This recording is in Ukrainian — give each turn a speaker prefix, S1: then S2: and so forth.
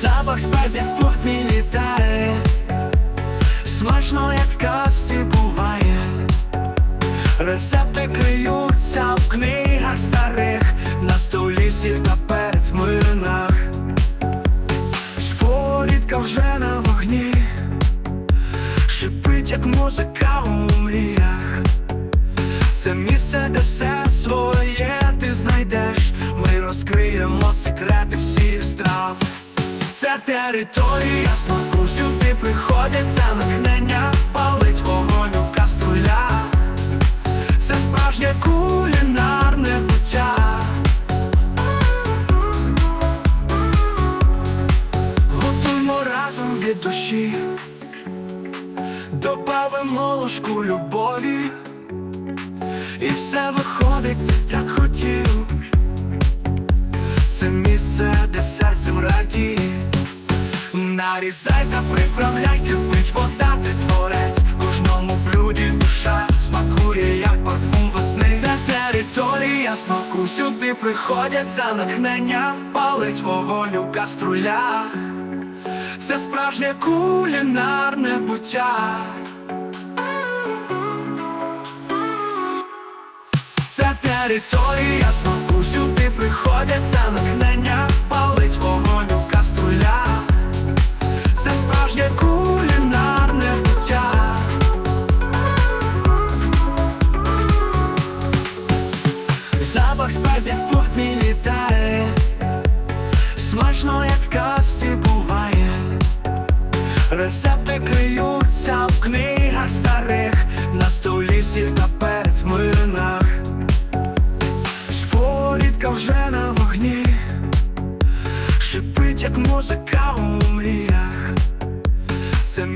S1: Запах спецій в кухні літає. Смачно, як в казці буває. Рецепти криються в книгах старих. На столі сіль та перець млинах. Сковорідка вже на вогні. Шипить, як музика у мріях. Це місце, де все Це територія смаку, сюди приходять за натхнення Палить вогонь у каструлях Це справжнє кулінарне буття. Готуємо разом від душі Добавимо ложку любові Нарізай та приправляй, кипить вода, ти творець. Кожному блюді душа смакує, як парфум весни. Це територія смаку, сюди приходять за натхнення Палить вогонь у каструлях. Це справжнє кулінарне буття. Це територія смаку, Запах спецій в кухні літає. Смачно, як в казці буває. Рецепти криються в книгах старих. На столі сіль та перець млинах. Сковорідка вже на вогні. Шипить, як музика у мріях. Це